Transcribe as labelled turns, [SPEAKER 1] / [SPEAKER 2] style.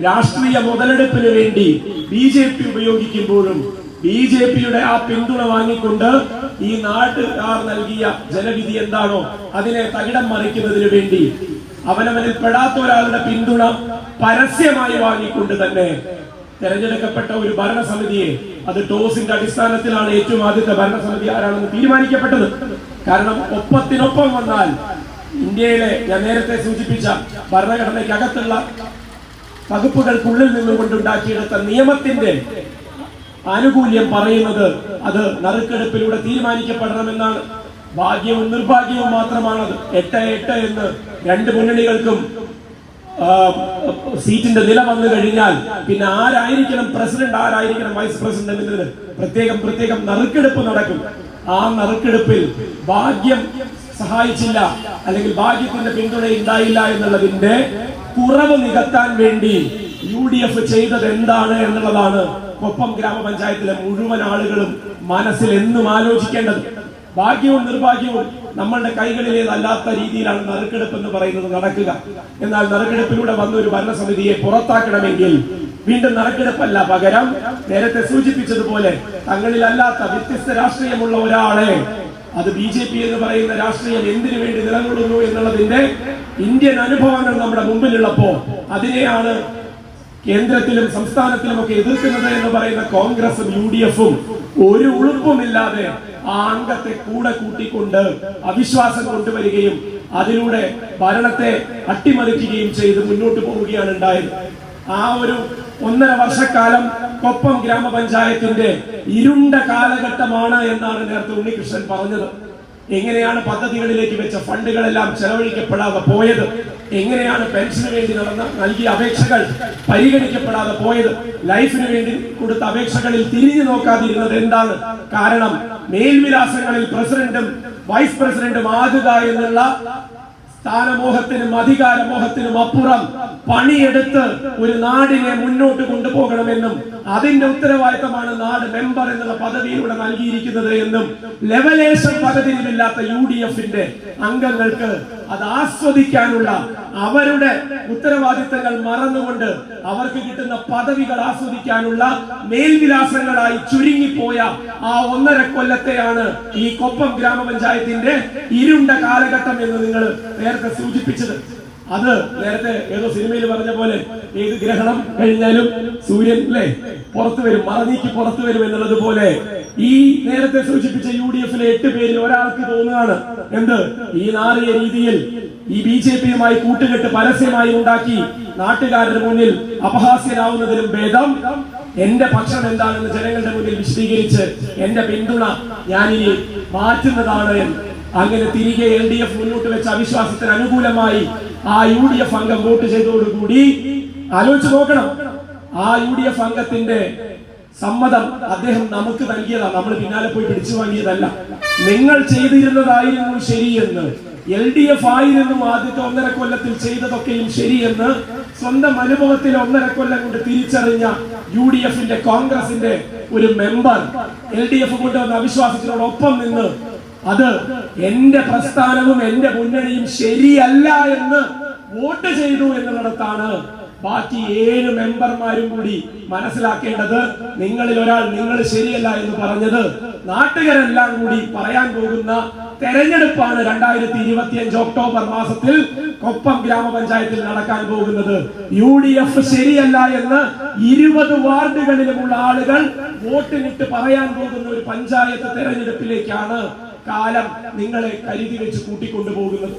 [SPEAKER 1] രാഷ്ട്രീയ മുതലെടുപ്പിന് വേണ്ടി ബി ജെ പി ഉപയോഗിക്കുമ്പോഴും ബി ജെ പിയുടെ ആ പിന്തുണ വാങ്ങിക്കൊണ്ട് ഈ നാട്ടുകാർ നൽകിയ ജനവിധി എന്താണോ അതിനെ തകിടം മറിക്കുന്നതിന് വേണ്ടി അവനവനിൽ പെടാത്ത ഒരാളുടെ പിന്തുണ പരസ്യമായി വാങ്ങിക്കൊണ്ട് തന്നെ തെരഞ്ഞെടുക്കപ്പെട്ട ഒരു ഭരണസമിതിയെ അത് ടോസിന്റെ അടിസ്ഥാനത്തിലാണ് ഏറ്റവും ആദ്യത്തെ ഭരണസമിതി ആരാണെന്ന് തീരുമാനിക്കപ്പെട്ടത്. കാരണം ഒപ്പത്തിനൊപ്പം വന്നാൽ ഇന്ത്യയിലെ ഞാൻ നേരത്തെ സൂചിപ്പിച്ച ഭരണഘടനയ്ക്കകത്തുള്ള വകുപ്പുകൾക്കുള്ളിൽ നിന്നും കൊണ്ടുണ്ടാക്കിയെടുത്ത നിയമത്തിന്റെ ആനുകൂല്യം പറയുന്നത് അത് നറുക്കെടുപ്പിലൂടെ തീരുമാനിക്കപ്പെടണമെന്നാണ്. ഭാഗ്യവും നിർഭാഗ്യവും മാത്രമാണത്. എട്ട് എട്ട് എന്ന് രണ്ട് മുന്നണികൾക്കും സീറ്റിന്റെ നില വന്നു കഴിഞ്ഞാൽ പിന്നെ ആരായിരിക്കണം പ്രസിഡന്റ് ആരായിരിക്കണം വൈസ് പ്രസിഡന്റ് എന്നതിന് പ്രത്യേകം പ്രത്യേകം നറുക്കെടുപ്പ് നടക്കും. ആ നറുക്കെടുപ്പിൽ ഭാഗ്യം സഹായിച്ചില്ല അല്ലെങ്കിൽ ഭാഗ്യത്തിന്റെ പിന്തുണ ഉണ്ടായില്ല എന്നുള്ളതിന്റെ കുറവ് നികത്താൻ വേണ്ടി യു ഡി എഫ് ചെയ്തത് എന്താണ് എന്നുള്ളതാണ് കൊപ്പം ഗ്രാമപഞ്ചായത്തിലെ മുഴുവൻ ആളുകളും മനസ്സിൽ എന്നും ആലോചിക്കേണ്ടത്. ഭാഗ്യവും നിർഭാഗ്യവും നമ്മളുടെ കൈകളിലേതല്ലാത്ത രീതിയിലാണ് നറുക്കെടുപ്പ് എന്ന് പറയുന്നത് നടക്കുക. എന്നാൽ നറുക്കെടുപ്പിലൂടെ വന്ന ഒരു ഭരണസമിതിയെ പുറത്താക്കണമെങ്കിൽ വീണ്ടും നറുക്കെടുപ്പല്ല പകരം നേരത്തെ സൂചിപ്പിച്ചതുപോലെ തങ്ങളിലല്ലാത്ത വ്യത്യസ്ത രാഷ്ട്രീയമുള്ള ഒരാളെ അത് ബി ജെ പി എന്ന് പറയുന്ന രാഷ്ട്രീയം എന്തിനു വേണ്ടി നിലകൊള്ളുന്നു എന്നുള്ളതിന്റെ ഇന്ത്യൻ അനുഭവങ്ങൾ നമ്മുടെ മുമ്പിലുള്ളപ്പോ അതിനെയാണ് കേന്ദ്രത്തിലും സംസ്ഥാനത്തിലും ഒക്കെ എതിർക്കുന്നത് എന്ന് പറയുന്ന കോൺഗ്രസും യു ഡി എഫും ഒരു ഉളുപ്പുമില്ലാതെ ആ അംഗത്തെ കൂടെ കൂട്ടിക്കൊണ്ട് അവിശ്വാസം കൊണ്ടുവരികയും അതിലൂടെ ഭരണത്തെ അട്ടിമറിക്കുകയും ചെയ്ത് മുന്നോട്ട് പോവുകയാണ് ഉണ്ടായത്. ആ ഒരു ഒന്നര വർഷക്കാലം കൊപ്പം ഗ്രാമപഞ്ചായത്തിന്റെ ഇരുണ്ട കാലഘട്ടമാണ് എന്നാണ് നേരത്തെ ഉണ്ണികൃഷ്ണൻ പറഞ്ഞത്. എങ്ങനെയാണ് പദ്ധതികളിലേക്ക് വെച്ച ഫണ്ടുകളെല്ലാം ചെലവഴിക്കപ്പെടാതെ പോയത്? എങ്ങനെയാണ് പെൻഷന് വേണ്ടി നടന്ന നൽകിയ അപേക്ഷകൾ പരിഗണിക്കപ്പെടാതെ പോയത്? ലൈഫിന് വേണ്ടി കൊടുത്ത അപേക്ഷകളിൽ തിരിഞ്ഞു നോക്കാതിരുന്നത് എന്താണ്? കാരണം മേൽവിലാസങ്ങളിൽ പ്രസിഡന്റും വൈസ് പ്രസിഡന്റും ആകുക എന്നുള്ള സ്ഥാനമോഹത്തിനും അധികാരമോഹത്തിനും അപ്പുറം പണിയെടുത്ത് ഒരു നാടിനെ മുന്നോട്ട് കൊണ്ടുപോകണമെന്നും അതിന്റെ ഉത്തരവാദിത്തമാണ് നാട് മെമ്പർ എന്നുള്ള പദവിയിലൂടെ നൽകിയിരിക്കുന്നത് എന്നും ലെവലേഷൻ പദവിയിലില്ലാത്ത യു ഡി എഫിന്റെ അംഗങ്ങൾക്ക് അത് ആസ്വദിക്കാനുള്ള അവരുടെ ഉത്തരവാദിത്തങ്ങൾ മറന്നുകൊണ്ട് അവർക്ക് കിട്ടുന്ന പദവികൾ ആസ്വദിക്കാനുള്ള മേൽവിലാസങ്ങളായി ചുരുങ്ങിപ്പോയ ആ ഒന്നര കൊല്ലത്തെയാണ് ഈ കൊപ്പം ഗ്രാമപഞ്ചായത്തിന്റെ ഇരുണ്ട കാലഘട്ടം എന്ന് നിങ്ങൾ നേരത്തെ സൂചിപ്പിച്ചത്. അത് നേരത്തെ ഏതോ സിനിമയിൽ പറഞ്ഞ പോലെ ഏത് ഗ്രഹണം കഴിഞ്ഞാലും സൂര്യൻ അല്ലേ? പുറത്തു വരും മറനീക്ക് പുറത്തു വരും എന്നുള്ളത് പോലെ ഈ നേരത്തെ സൂചിപ്പിച്ച യു ഡി എഫിലെ എട്ട് പേരിൽ ഒരാൾക്ക് തോന്നുകയാണ്. എന്ത്? ഈ നാറിയ രീതിയിൽ ഈ ബി ജെ പിയുമായി കൂട്ടുകെട്ട് പരസ്യമായി ഉണ്ടാക്കി നാട്ടുകാരുടെ മുന്നിൽ അപഹാസ്യരാവുന്നതിലും ഭേദം. എന്റെ പക്ഷം എന്താണെന്ന് ജനങ്ങളുടെ മുന്നിൽ വിശദീകരിച്ച് എന്റെ പിന്തുണ ഞാനിനി മാറ്റുന്നതാണ് അങ്ങനെ തിരികെ എൽ ഡി എഫ് മുന്നോട്ട് വെച്ച അവിശ്വാസത്തിന് അനുകൂലമായി ആ യു ഡി എഫ് അംഗം വോട്ട് ചെയ്തതോടുകൂടി ആലോചിച്ച് നോക്കണം. ആ യു ഡി എഫ് അംഗത്തിന്റെ സമ്മതം അദ്ദേഹം നമുക്ക് നൽകിയതാണ് നമ്മൾ പിന്നാലെ പോയി പിടിച്ചു വാങ്ങിയതല്ല. നിങ്ങൾ ചെയ്തിരുന്നതായിരുന്നു ശരിയെന്ന്. എൽ ഡി എഫ് ആയിരുന്നു ആദ്യത്തെ ഒന്നര കൊല്ലത്തിൽ ചെയ്തതൊക്കെയും ശരിയെന്ന് സ്വന്തം അനുഭവത്തിൽ ഒന്നര കൊല്ലം കൊണ്ട് തിരിച്ചറിഞ്ഞ യു ഡി എഫിന്റെ കോൺഗ്രസിന്റെ ഒരു മെമ്പർ എൽ ഡി എഫ് കൊണ്ടുവന്ന അവിശ്വാസത്തിനോടൊപ്പം നിന്ന് അത് എന്റെ പ്രസ്ഥാനവും എന്റെ മുന്നണിയും ശരിയല്ല എന്ന് വോട്ട് ചെയ്തു എന്നുള്ളിടത്താണ് ബാക്കി ഏഴ് മെമ്പർമാരും കൂടി മനസ്സിലാക്കേണ്ടത് നിങ്ങളിൽ ഒരാൾ നിങ്ങൾ ശരിയല്ല എന്ന് പറഞ്ഞത് നാട്ടുകാരെല്ലാം കൂടി പറയാൻ പോകുന്ന തെരഞ്ഞെടുപ്പാണ് രണ്ടായിരത്തി ഇരുപത്തിയഞ്ച് ഒക്ടോബർ മാസത്തിൽ കൊപ്പം ഗ്രാമപഞ്ചായത്തിൽ നടക്കാൻ പോകുന്നത്. യു ഡി എഫ് ശരിയല്ല എന്ന് ഇരുപത് വാർഡുകളിലുമുള്ള ആളുകൾ വോട്ടിനിട്ട് പറയാൻ പോകുന്ന ഒരു പഞ്ചായത്ത് തെരഞ്ഞെടുപ്പിലേക്കാണ് കാലം നിങ്ങളെ കരുതി വെച്ച് കൂട്ടിക്കൊണ്ടുപോകുന്നത്.